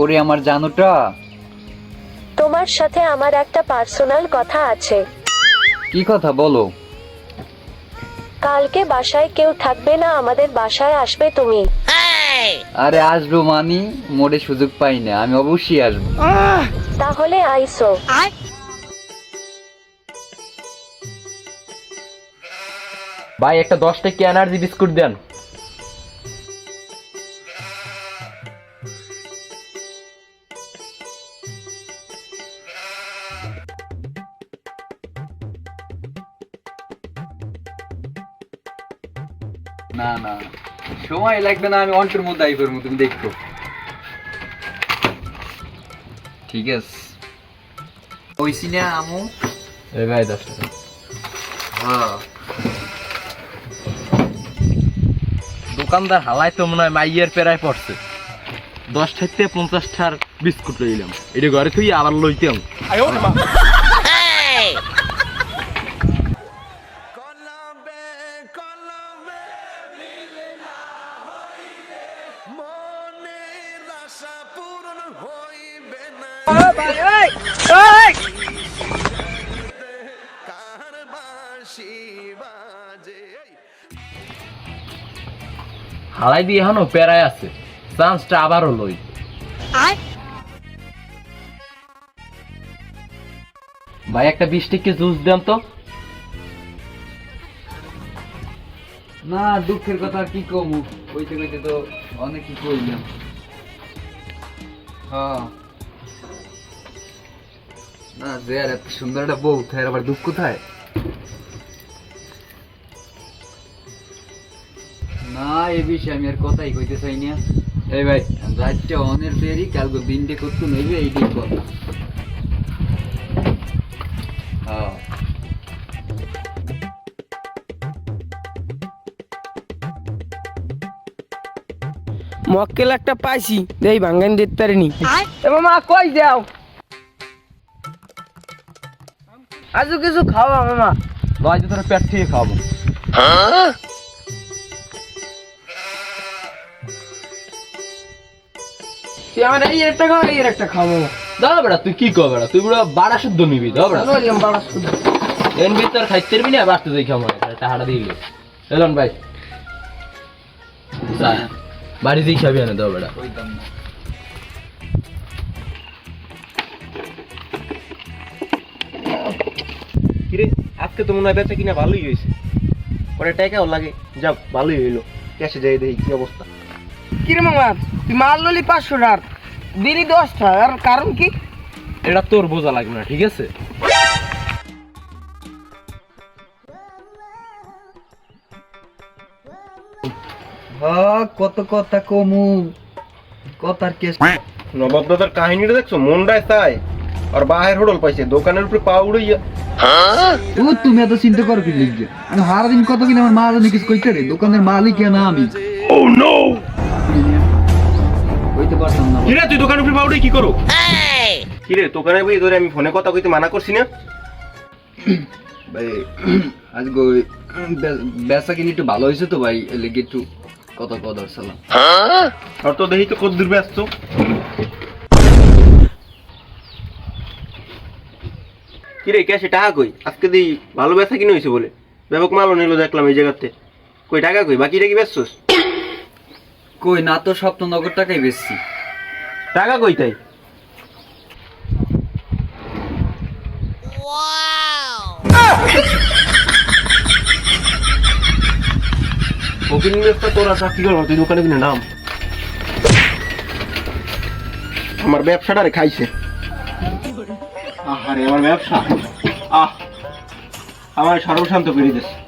ওরে আমার জানুটা। তোমার সাথে আমার একটা পার্সোনাল কথা আছে। কি কথা বলো? কালকে বাসায় কেউ থাকবে না আমাদের বাসায় আসবে তুমি। আরে আসব মানি মোড়ে সুযোগ পাই না আমি অবশ্যই আসব। তাহলে আইসো। ভাই একটা দশ টাকা এনার্জি বিস্কুট দেন? না না। সময় লাগবে না আমি অন্টের মধ্যে আই করব তুমি দেখো। ঠিক আছে। ওই সিনে আমু? এই ভাই দশ টাকা। হ্যাঁ। দোকানদার হালাই তো মনে হয় মাইয়ের পেরায় পড়ছে। দশ থেকে পঞ্চাশটার বিস্কুট লইলাম। এটা ঘরে তুই আবার লইতাম হালাই দিয়ে এখনও পেরায় আছে। চান্সটা আবারও লই। ভাই একটা বিশ টিকে জুস দেন তো। না দুঃখের কথা কি কমু? কইতে কইতে তো অনেক কি কইলাম। হ্যাঁ। না যে আর এত সুন্দর একটা বউ থায় আবার দুঃখ কোথায়? না এ বিষয়ে আমি আর কথাই কইতে চাই না। এই ভাই রাতটা অনের দেরি কালকে দিনটে করতে নেবে এইটাই কথা হ্যাঁ। মক্কেল একটা পাইছি দেই ভাঙ্গান দিতে পারিনি। মামা কই যাও? আজও কিছু খাওয়া মামা লয় তোর পেট থেকে খাওয়াবো। তুই আমার এই একটা খাওয়া এই একটা খাওয়া মামা দাও বেড়া তুই কি কর বেড়া? তুই বেড়া বাড়া শুদ্ধ নিবি দাও বেড়া। খাইতে পারবি না বাড়তে যাই খাব টাকাটা দিলে এলন ভাই। যা, খাবি না দাও বেড়া। আজকে তো মনে হয় বেচা কিনা ভালোই হয়েছে। পরে টাকাও লাগে। যা ভালোই হইল। ক্যাশে যাই দেখি কি অবস্থা। কিরে মামা তুই মাল ললি পাঁচশো টাকার দিলি দশটা আর কারণ কি? এটা তোর বোঝা লাগবে না ঠিক আছে? কত কথা কমু। কথার কেস নবাব দাদার কাহিনীটা দেখছ? মনটায় তাই আর বাহের হোডল পাইছে দোকানের উপরে পা উড়াইয়া ও তুমি এত চিন্তা করো কি লিখবে? আমি হারা দিন কত কিনা আমার মাল কিছু কইতে রে? দোকানের মালিক না আমি। ও নো কইতে পারতাম না। কিরে তুই দোকানের উপরে পা উড়াই কি করো? কিরে দোকানে বই ধরে আমি ফোনে কথা কইতে মানা করছি না? ভাই আজ গো বেচা কিনি একটু ভালো হয়েছে তো ভাই লেগে একটু কত কদর সালাম আর তো দেখি তো কত দূর ব্যস্ত? কিরে ক্যাশে টাকা কই? আজকে দিই ভালো ব্যথা কিনে হয়েছে বলে। ব্যাপক মালও নিল দেখলাম এই জায়গাতে। কই টাকা কই? বাকিটা কি ব্যস্তস কই না তো স্বপ্ন নগর টাকাই বেশি টাকা কই তাই? ওপেনিং ব্যবসা তোরা চাকরি করব? তুই দোকানে কিনে নাম। আমার ব্যবসাটারে খাইছে। আহারে আমার ব্যবসা। আহ আমার সর্বশান্ত করে দিচ্ছে